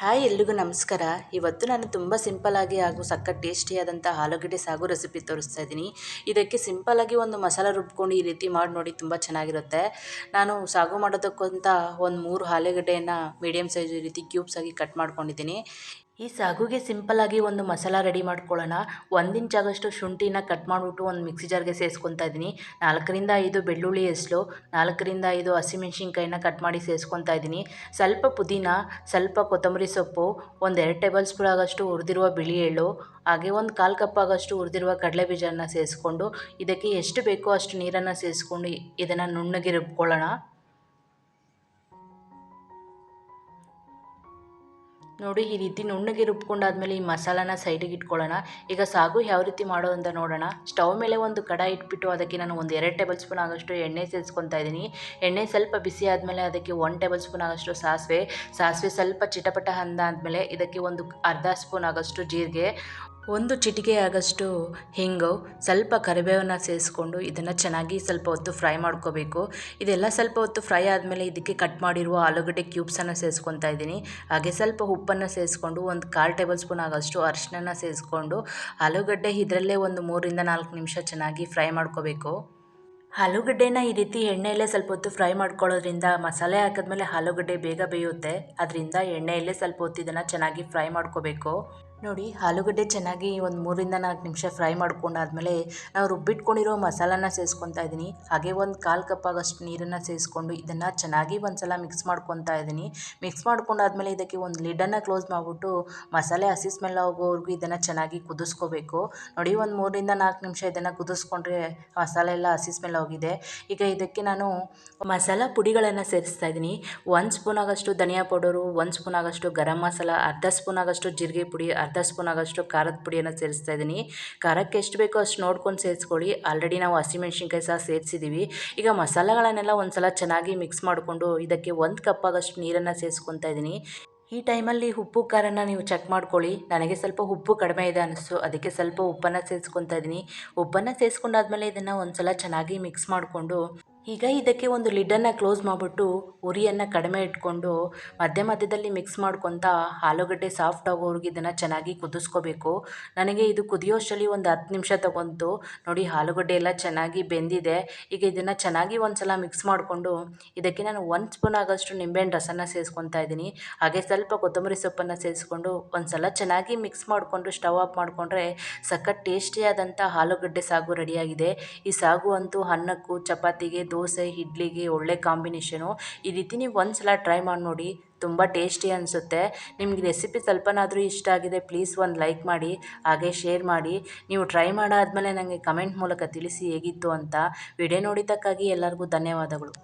Hi ಎಲ್ರಿಗೂ ನಮಸ್ಕಾರ. ಇವತ್ತು ನಾನು ತುಂಬ ಸಿಂಪಲ್ಲಾಗಿ ಹಾಗೂ ಸಕ್ಕ ಟೇಸ್ಟಿಯಾದಂಥ ಆಲೂಗಡ್ಡೆ ಸಾಗು ರೆಸಿಪಿ ತೋರಿಸ್ತಾ ಇದ್ದೀನಿ. ಇದಕ್ಕೆ ಸಿಂಪಲ್ಲಾಗಿ ಒಂದು ಮಸಾಲ ರುಬ್ಕೊಂಡು ಈ ರೀತಿ ಮಾಡಿ ನೋಡಿ ತುಂಬ ಚೆನ್ನಾಗಿರುತ್ತೆ. ನಾನು ಸಾಗು ಮಾಡೋದಕ್ಕಂತ ಒಂದು ಮೂರು ಆಲೂಗಡ್ಡೆಯನ್ನು ಮೀಡಿಯಮ್ ಸೈಜ್ ಈ ರೀತಿ ಕ್ಯೂಬ್ಸ್ ಆಗಿ ಕಟ್ ಮಾಡ್ಕೊಂಡಿದ್ದೀನಿ. ಈ ಸಾಗುಗೆ ಸಿಂಪಲ್ಲಾಗಿ ಒಂದು ಮಸಾಲ ರೆಡಿ ಮಾಡ್ಕೊಳ್ಳೋಣ. ಒಂದು ಇಂಚ್ ಆಗೋಷ್ಟು ಶುಂಠಿನ ಕಟ್ ಮಾಡಿಬಿಟ್ಟು ಒಂದು ಮಿಕ್ಸಿ ಜಾರ್ಗೆ ಸೇರಿಸ್ಕೊತಾ ಇದ್ದೀನಿ ನಾಲ್ಕರಿಂದ ಐದು ಬೆಳ್ಳುಳ್ಳಿ ಹೆಸ್ಲು ನಾಲ್ಕರಿಂದ ಐದು ಹಸಿಮೆಣ್ಸಿನ್ಕಾಯಿನ ಕಟ್ ಮಾಡಿ ಸೇರಿಸ್ಕೊತಾ ಇದ್ದೀನಿ ಸ್ವಲ್ಪ ಪುದೀನ, ಸ್ವಲ್ಪ ಕೊತ್ತಂಬರಿ ಸೊಪ್ಪು, ಒಂದು ಎರಡು ಟೇಬಲ್ ಸ್ಪೂನ್ ಆಗೋಷ್ಟು ಹುರಿದಿರುವ ಬಿಳಿ ಎಳ್ಳು, ಹಾಗೆ ಒಂದು ಕಾಲು ಕಪ್ ಆಗೋಷ್ಟು ಹುರಿದಿರುವ ಕಡಲೆ ಬೀಜನ ಸೇರಿಸ್ಕೊಂಡು ಇದಕ್ಕೆ ಎಷ್ಟು ಬೇಕೋ ಅಷ್ಟು ನೀರನ್ನು ಸೇರಿಸ್ಕೊಂಡು ಇದನ್ನು ನುಣ್ಣಗೆ ರುಬ್ಕೊಳ್ಳೋಣ. ನೋಡಿ ಈ ರೀತಿ ನುಣ್ಣಗೆ ರುಬ್ಕೊಂಡಾದ್ಮೇಲೆ ಈ ಮಸಾಲಾನ ಸೈಡಿಗೆ ಇಟ್ಕೊಳ್ಳೋಣ. ಈಗ ಸಾಗು ಯಾವ ರೀತಿ ಮಾಡೋದು ಅಂತ ನೋಡೋಣ. ಸ್ಟವ್ ಮೇಲೆ ಒಂದು ಕಡಾಯಿ ಇಟ್ಬಿಟ್ಟು ಅದಕ್ಕೆ ನಾನು ಒಂದು ಎರಡು ಟೇಬಲ್ ಸ್ಪೂನ್ ಆಗೋಷ್ಟು ಎಣ್ಣೆ ಸೇರಿಸ್ಕೊತಾ ಇದ್ದೀನಿ. ಎಣ್ಣೆ ಸ್ವಲ್ಪ ಬಿಸಿ ಆದಮೇಲೆ ಅದಕ್ಕೆ ಒನ್ ಟೇಬಲ್ ಸ್ಪೂನ್ ಆಗೋಷ್ಟು ಸಾಸಿವೆ. ಸಾಸಿವೆ ಸ್ವಲ್ಪ ಚಿಟಪಟ ಅಂದಾದಮೇಲೆ ಇದಕ್ಕೆ ಒಂದು ಅರ್ಧ ಸ್ಪೂನ್ ಆಗೋಷ್ಟು ಜೀರಿಗೆ. ಒಂದು ಚಿಟಿಕೆ ಆಗಷ್ಟು ಹಿಂಗು, ಸ್ವಲ್ಪ ಕರಿಬೇವನ್ನ ಸೇರಿಸ್ಕೊಂಡು ಇದನ್ನು ಚೆನ್ನಾಗಿ ಸ್ವಲ್ಪ ಹೊತ್ತು ಫ್ರೈ ಮಾಡ್ಕೋಬೇಕು. ಇದೆಲ್ಲ ಸ್ವಲ್ಪ ಹೊತ್ತು ಫ್ರೈ ಆದಮೇಲೆ ಇದಕ್ಕೆ ಕಟ್ ಮಾಡಿರುವ ಆಲೂಗಡ್ಡೆ ಕ್ಯೂಬ್ಸನ್ನು ಸೇರಿಸ್ಕೊತಾ ಇದ್ದೀನಿ. ಹಾಗೆ ಸ್ವಲ್ಪ ಉಪ್ಪನ್ನು ಸೇರಿಸ್ಕೊಂಡು ಒಂದು ಕಾಲು ಟೇಬಲ್ ಸ್ಪೂನ್ ಆಗೋಷ್ಟು ಅರಿಶಿನ ಸೇರಿಸ್ಕೊಂಡು ಆಲೂಗಡ್ಡೆ ಇದರಲ್ಲೇ ಒಂದು ಮೂರಿಂದ ನಾಲ್ಕು ನಿಮಿಷ ಚೆನ್ನಾಗಿ ಫ್ರೈ ಮಾಡ್ಕೋಬೇಕು. ಆಲೂಗಡ್ಡೆನ ಈ ರೀತಿ ಎಣ್ಣೆಯಲ್ಲೇ ಸ್ವಲ್ಪ ಹೊತ್ತು ಫ್ರೈ ಮಾಡ್ಕೊಳ್ಳೋದ್ರಿಂದ ಮಸಾಲೆ ಹಾಕಿದ್ಮೇಲೆ ಆಲೂಗಡ್ಡೆ ಬೇಗ ಬೇಯುತ್ತೆ. ಅದರಿಂದ ಎಣ್ಣೆಯಲ್ಲೇ ಸ್ವಲ್ಪ ಹೊತ್ತು ಇದನ್ನು ಚೆನ್ನಾಗಿ ಫ್ರೈ ಮಾಡ್ಕೋಬೇಕು. ನೋಡಿ, ಆಲೂಗಡ್ಡೆ ಚೆನ್ನಾಗಿ ಒಂದು ಮೂರಿಂದ ನಾಲ್ಕು ನಿಮಿಷ ಫ್ರೈ ಮಾಡ್ಕೊಂಡಾದ್ಮೇಲೆ ನಾವು ರುಬ್ಬಿಟ್ಕೊಂಡಿರೋ ಮಸಾಲಾನ ಸೇರಿಸ್ಕೊತಾ ಇದ್ದೀನಿ. ಹಾಗೆ ಒಂದು ಕಾಲು ಕಪ್ ಆಗೋಷ್ಟು ನೀರನ್ನು ಸೇರಿಸ್ಕೊಂಡು ಇದನ್ನು ಚೆನ್ನಾಗಿ ಒಂದು ಸಲ ಮಿಕ್ಸ್ ಮಾಡ್ಕೊತಾ ಇದ್ದೀನಿ. ಮಿಕ್ಸ್ ಮಾಡ್ಕೊಂಡಾದ್ಮೇಲೆ ಇದಕ್ಕೆ ಒಂದು ಲಿಡನ್ನು ಕ್ಲೋಸ್ ಮಾಡಿಬಿಟ್ಟು ಮಸಾಲೆ ಹಸಿ ಸ್ಮೆಲ್ ಹೋಗೋವರೆಗೂ ಇದನ್ನು ಚೆನ್ನಾಗಿ ಕುದಿಸ್ಕೋಬೇಕು. ನೋಡಿ, ಒಂದು ಮೂರಿಂದ ನಾಲ್ಕು ನಿಮಿಷ ಇದನ್ನು ಕುದಿಸ್ಕೊಂಡ್ರೆ ಮಸಾಲೆ ಎಲ್ಲ ಹಸಿ ಸ್ಮೆಲ್ ಹೋಗಿದೆ ಈಗ ಇದಕ್ಕೆ ನಾನು ಮಸಾಲ ಪುಡಿಗಳನ್ನು ಸೇರಿಸ್ತಾ ಇದ್ದೀನಿ. ಒಂದು ಸ್ಪೂನ್ ಆಗೋಷ್ಟು ಧನಿಯಾ ಪೌಡರು, ಒಂದು ಸ್ಪೂನ್ ಆಗೋಷ್ಟು ಗರಂ ಮಸಾಲ, ಅರ್ಧ ಸ್ಪೂನ್ ಆಗೋಷ್ಟು ಜೀರಿಗೆ ಪುಡಿ ಅರ್ಧ ಸ್ಪೂನ್ ಆಗೋಷ್ಟು ಖಾರದ ಪುಡಿಯನ್ನು ಸೇರಿಸ್ತಾ ಇದ್ದೀನಿ. ಖಾರಕ್ಕೆ ಎಷ್ಟು ಬೇಕೋ ಅಷ್ಟು ನೋಡ್ಕೊಂಡು ಸೇರಿಸ್ಕೊಳ್ಳಿ. ಆಲ್ರೆಡಿ ನಾವು ಹಸಿಮೆಣ್ಸಿನ್ಕಾಯಿ ಸಹ ಸೇರಿಸಿದ್ದೀವಿ ಈಗ ಮಸಾಲೆಗಳನ್ನೆಲ್ಲ ಒಂದು ಸಲ ಚೆನ್ನಾಗಿ ಮಿಕ್ಸ್ ಮಾಡಿಕೊಂಡು ಇದಕ್ಕೆ ಒಂದು ಕಪ್ ಆಗೋಷ್ಟು ನೀರನ್ನು ಸೇರಿಸ್ಕೊತಾ ಇದ್ದೀನಿ. ಈ ಟೈಮಲ್ಲಿ ಉಪ್ಪು ಖಾರನ ನೀವು ಚೆಕ್ ಮಾಡ್ಕೊಳ್ಳಿ. ನನಗೆ ಸ್ವಲ್ಪ ಉಪ್ಪು ಕಡಿಮೆ ಇದೆ ಅನ್ನಿಸ್ತು ಅದಕ್ಕೆ ಸ್ವಲ್ಪ ಉಪ್ಪನ್ನು ಸೇರಿಸ್ಕೊತಾ ಇದ್ದೀನಿ. ಉಪ್ಪನ್ನು ಸೇರಿಸ್ಕೊಂಡಾದ್ಮೇಲೆ ಇದನ್ನು ಒಂದು ಸಲ ಚೆನ್ನಾಗಿ ಮಿಕ್ಸ್ ಮಾಡಿಕೊಂಡು ಈಗ ಇದಕ್ಕೆ ಒಂದು ಲಿಡ್ಡನ್ನು ಕ್ಲೋಸ್ ಮಾಡಿಬಿಟ್ಟು ಉರಿಯನ್ನು ಕಡಿಮೆ ಇಟ್ಕೊಂಡು ಮಧ್ಯ ಮಧ್ಯದಲ್ಲಿ ಮಿಕ್ಸ್ ಮಾಡ್ಕೊತ ಆಲೂಗಡ್ಡೆ ಸಾಫ್ಟ್ ಆಗೋವರೆಗೆ ಇದನ್ನು ಚೆನ್ನಾಗಿ ಕುದಿಸ್ಕೋಬೇಕು. ನನಗೆ ಇದು ಕುದಿಯೋಷ್ಟರಲ್ಲಿ ಒಂದು ಹತ್ತು ನಿಮಿಷ ತಗೊಂತು. ನೋಡಿ, ಆಲೂಗಡ್ಡೆ ಎಲ್ಲ ಚೆನ್ನಾಗಿ ಬೆಂದಿದೆ. ಈಗ ಇದನ್ನು ಚೆನ್ನಾಗಿ ಒಂದು ಸಲ ಮಿಕ್ಸ್ ಮಾಡಿಕೊಂಡು ಇದಕ್ಕೆ ನಾನು ಒಂದು ಸ್ಪೂನ್ ಆಗೋಷ್ಟು ನಿಂಬೆಹಣ್ಣು ರಸನ ಸೇರಿಸ್ಕೊತಾ ಇದ್ದೀನಿ. ಹಾಗೆ ಸ್ವಲ್ಪ ಕೊತ್ತಂಬರಿ ಸೊಪ್ಪನ್ನು ಸೇರಿಸ್ಕೊಂಡು ಒಂದು ಸಲ ಚೆನ್ನಾಗಿ ಮಿಕ್ಸ್ ಮಾಡಿಕೊಂಡು ಸ್ಟವ್ ಆಫ್ ಮಾಡಿಕೊಂಡ್ರೆ ಸಖತ್ ಟೇಸ್ಟಿಯಾದಂಥ ಆಲೂಗಡ್ಡೆ ಸಾಗು ರೆಡಿಯಾಗಿದೆ. ಈ ಸಾಗು ಅಂತೂ ಅನ್ನಕ್ಕೂ, ಚಪಾತಿಗೆ ದೋಸೆ, ಇಡ್ಲಿಗೆ ಒಳ್ಳೆ ಕಾಂಬಿನೇಷನು. ಈ ರೀತಿ ನೀವು ಒಂದು ಸಲ ಟ್ರೈ ಮಾಡಿ ನೋಡಿ, ತುಂಬ ಟೇಸ್ಟಿ ಅನಿಸುತ್ತೆ. ನಿಮ್ಗೆ ರೆಸಿಪಿ ಸ್ವಲ್ಪನಾದರೂ ಇಷ್ಟ ಆಗಿದೆ, ಪ್ಲೀಸ್ ಒಂದು ಲೈಕ್ ಮಾಡಿ, ಹಾಗೆ ಶೇರ್ ಮಾಡಿ. ನೀವು ಟ್ರೈ ಮಾಡಾದಮೇಲೆ ನನಗೆ ಕಮೆಂಟ್ ಮೂಲಕ ತಿಳಿಸಿ ಹೇಗಿತ್ತು ಅಂತ. ವಿಡಿಯೋ ನೋಡಿದ್ದಕ್ಕಾಗಿ ಎಲ್ಲರಿಗೂ ಧನ್ಯವಾದಗಳು.